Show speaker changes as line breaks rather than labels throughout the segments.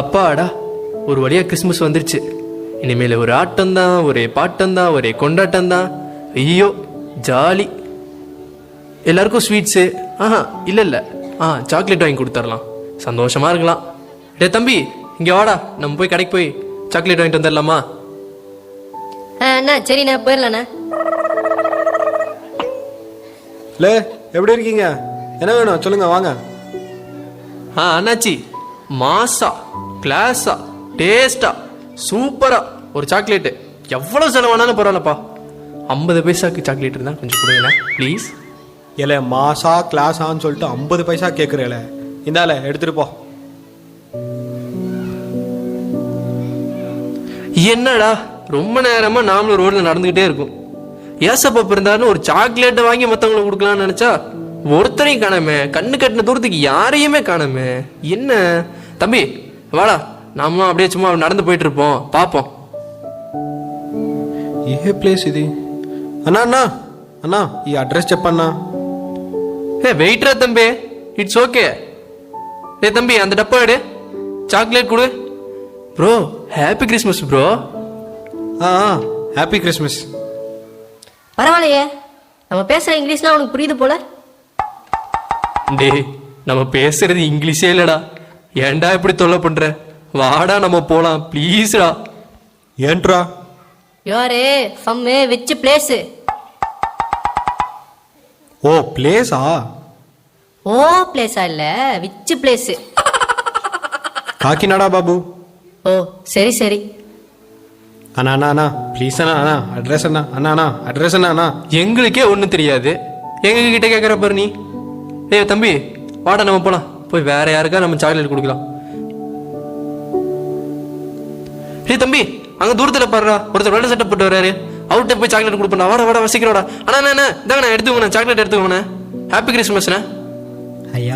அப்பாடா ஒரு வழியா கிறிஸ்மஸ் வந்துருச்சு. இனிமேல் ஒரு ஆட்டம் தான் ஒரே பாட்டம் தான் ஒரே கொண்டாட்டம் தான் ஐயோ ஜாலி. எல்லாருக்கும் ஸ்வீட்ஸு ஆஹா இல்லை இல்லை. ஆ சாக்லேட் வாங்கி கொடுத்துர்லாம். சந்தோஷமா இருக்கலாம். டே தம்பி இங்கே வாடா. நம்ம போய் கடைக்கு போய் சாக்லேட் வாங்கிட்டு வந்துடலாமா
ஆ அண்ணா சரிண்ணா போயிடலாண்ணா
லே எப்படி இருக்கீங்க? என்ன வேணும்? சொல்லுங்க வாங்க.
ஆ அண்ணாச்சி. மாசா கிளாஸா டேஸ்டா சூப்பரா ஒரு சாக்லேட்டு எவ்வளோ செலவானாலும் பரவாயில்லப்பா. ஐம்பது பைசாக்கு சாக்லேட் இருந்தால் கொஞ்சம் கொடுங்கண்ணா ப்ளீஸ்
ஏல மாசா கிளாஸான்னு சொல்லிட்டு ஐம்பது பைசா கேட்குறேல இந்தால எடுத்துட்டு போ.
என்னடா ரொம்ப நேரமா நாமளும் ரோட்ல நடந்துகிட்டே இருக்கும். ஏசப்பா பிறந்தாருன்னு ஒரு சாக்லேட்டை வாங்கி மத்தவங்களுக்கு கொடுக்கலாம்னு நினைச்சா ஒருத்தரையும் காணாமே கண்ணு கட்டின தூரத்துக்கு யாரையுமே காணாமே என்ன தம்பி வாடா நாமளும் அப்படியே சும்மா நடந்து போயிட்டு இருப்போம் பார்ப்போம்
ఏ ప్లేస్ ఇది అన్నా అన్నా అన్నా ఈ అడ్రస్ చెప్పన్నా
ஏ வெயிட்ரா தம்பி இட்ஸ் ஓகே ஏ தம்பி அந்த டப்பா எடு சாக்லேட் கொடு bro happy Christmas bro
happy Christmas
பரவாயில்லையே நம்ம பேசுகிற இங்கிலீஷ்லாம் உனக்கு புரியுது போல
டே நம்ம பேசுறது இங்கிலீஷே இல்லடா. ஏன்டா இப்படி தொல்லை பண்ற? வாடா நம்ம போலாம். ப்ளீஸ்டா.
ஏன்ட்ரா
யாரே சம்மே விச் பிளேஸ்
ஓ பிளேஸா
ஓ பிளேஸா இல்ல விச் பிளேஸ்
காக்கிநாடா பாபு.
ஓ சரி சரி.
அண்ணா அண்ணா அண்ணா ப்ளீஸ் அண்ணா அண்ணா அட்ரஸ் அண்ணா அண்ணா அண்ணா அட்ரஸ் அண்ணா அண்ணா.
எங்களுக்கே ஒன்றும் தெரியாது. எங்ககிட்ட கேட்குற பாரு நீ. ஏய் தம்பி வாடா நம்ம போலாம். போய் வேற யாருக்கா நம்ம சாக்லேட் கொடுக்கலாம். ஏய் தம்பி அங்க தூரத்துல பாருடா. ஒருத்தர் வெள்ளை சட்டை போட்டு வராரு அவர்கிட்ட போய் சாக்லேட் கொடுப்பா வாடா வாடா வாடா அண்ணா அண்ணா இதாங்கண்ணா எடுத்துக்கோண்ணா சாக்லேட் எடுத்துக்கோண்ணே ஹாப்பி கிறிஸ்மஸ்ண்ணே
ஐயா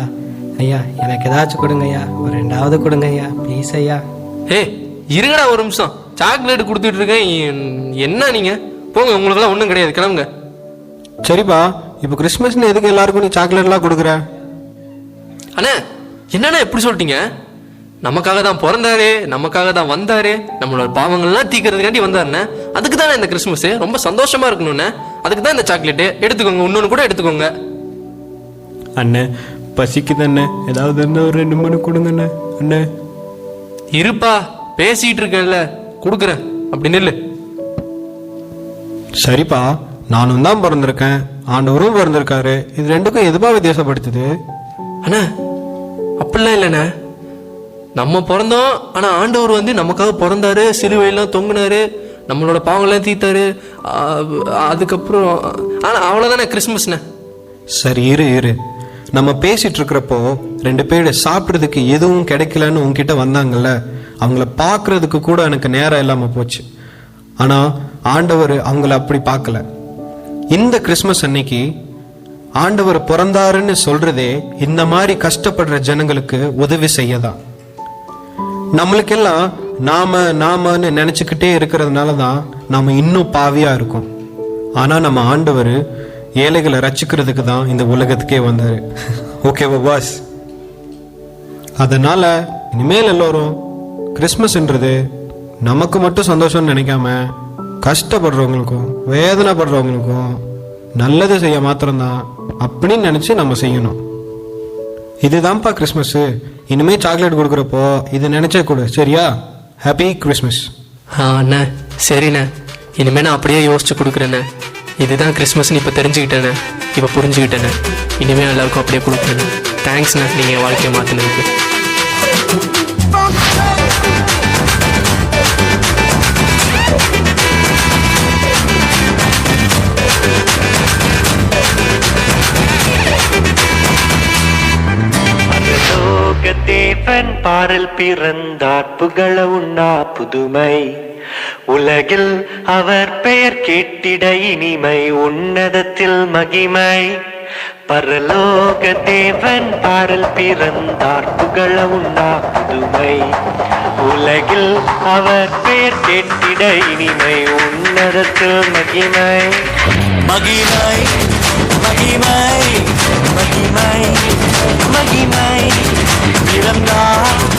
ஐயா எனக்கு ஏதாச்சும் கொடுங்க ஐயா. ஒரு ரெண்டாவது கொடுங்க ஐயா ப்ளீஸ் ஐயா.
ஏய் இருங்கடா ஒரு நிமிஷம். சாக்லேட் கொடுத்துட்டு இருக்கேன். என்- என்ன நீங்க? போங்க உங்களுக்கெல்லாம் ஒன்றும் கிடையாது. கிளம்புங்க.
சரிப்பா. இப்போ கிறிஸ்மஸ்னு எதுக்கு எல்லாருக்கும் நீ சாக்லேட்லாம் கொடுக்குற?
அண்ணே என்னண்ணே எப்படி சொல்லிட்டீங்க? நமக்காக தான் பிறந்தாரு நமக்காக தான் வந்தாரு நம்மளோட பாவங்கள்லாம் தீக்கிறதுக்காண்டி வந்தாருண்ணே. அதுக்கு தானே இந்த கிறிஸ்மஸ்? ரொம்ப சந்தோஷமா இருக்கணும்ண்ணே. அதுக்கு தான் இந்த சாக்லேட்டு. எடுத்துக்கோங்க இன்னொன்று கூட எடுத்துக்கோங்க.
அண்ணே பசிக்குது அண்ணே ஏதாவது இருந்தா ஒரு ரெண்டு மணி கொடுங்க அண்ணே.
இருப்பா பேசிட்டு இருக்கேன்ல. கொடுக்குறேன். அப்படி நில்லு.
சரிப்பா நானும் தான் பிறந்திருக்கேன். ஆண்டவரும் பிறந்திருக்காரு இது ரெண்டுக்கும் எதுபா வித்தியாசப்படுத்துது?
அண்ணா அப்படிலாம் இல்லைண்ணே. நம்ம பிறந்தோம் ஆனா ஆண்டவர் வந்து நமக்காக பிறந்தாரு சிலுவையெல்லாம் தொங்குனாரு நம்மளோட பாவங்கள்லாம் தீத்தாரு அதுக்கப்புறம் ஆனா அவ்வளோதானே கிறிஸ்மஸ்ண்ணே?
சரி இரு இரு. நம்ம பேசிட்டு இருக்கிறப்போ ரெண்டு பேர் சாப்பிட்றதுக்கு எதுவும் கிடைக்கலன்னு உன்கிட்ட வந்தாங்கல்ல அவங்கள பார்க்கறதுக்கு கூட எனக்கு நேரம் இல்லாம போச்சு. ஆனா ஆண்டவர் அவங்கள அப்படி பார்க்கல. இந்த கிறிஸ்மஸ் அன்னைக்கு ஆண்டவர் பிறந்தாருன்னு சொல்றதே இந்த மாதிரி கஷ்டப்படுற ஜனங்களுக்கு உதவி செய்யதான் நம்மளுக்கெல்லாம் நாம நாமன்னு நினைச்சுக்கிட்டே இருக்கிறதுனால தான் நாம இன்னும் பாவியா இருக்கோம். ஆனா நம்ம ஆண்டவர் ஏழைகளை ரச்சிக்கிறதுக்கு தான் இந்த உலகத்துக்கே வந்தார். ஓகேவா பாஸ் அதனால இனிமேல் எல்லோரும் கிறிஸ்மஸ்ன்றது நமக்கு மட்டும் சந்தோஷம்னு நினைக்காம கஷ்டப்படுறவங்களுக்கும் வேதனைப்படுறவங்களுக்கும் நல்லது செய்ய மாத்திரம்தான் அப்படின்னு நினைச்சு நம்ம செய்யணும். இதுதான்ப்பா கிறிஸ்மஸ். இனிமே சாக்லேட் கொடுக்குறப்போ இது நினைச்சே கொடு. சரியா? ஹாப்பி கிறிஸ்மஸ்
ஆ அண்ணே. சரிண்ணே. இனிமே நான் அப்படியே யோசிச்சு கொடுக்குறேண்ணே. இதுதான் கிறிஸ்மஸ்னு இப்போ தெரிஞ்சுக்கிட்டேண்ணே. இப்போ புரிஞ்சுக்கிட்டேண்ணே. இனிமேல் எல்லாருக்கும் அப்படியே கொடுக்குறேண்ணே. தேங்க்ஸ்ண்ணே நீங்கள் வாழ்க்கையை மாற்றினதுக்கு
இறைவன் பாரில் பிறந்தார். புகழ உண்ணா புதுமை. உலகில் அவர் பெயர் கேட்டிட இனிமை. உன்னதத்தில் மகிமை. பரலோக தேவன் பாடல் பிறந்தார் புகழ உண்டா புதுமை. உலகில் அவர் பெயர் கேட்டிட இனிமை உன்னதத்தில் மகிமை. மகிமை மகிமை மகிமை மகிமை. பிறந்தார்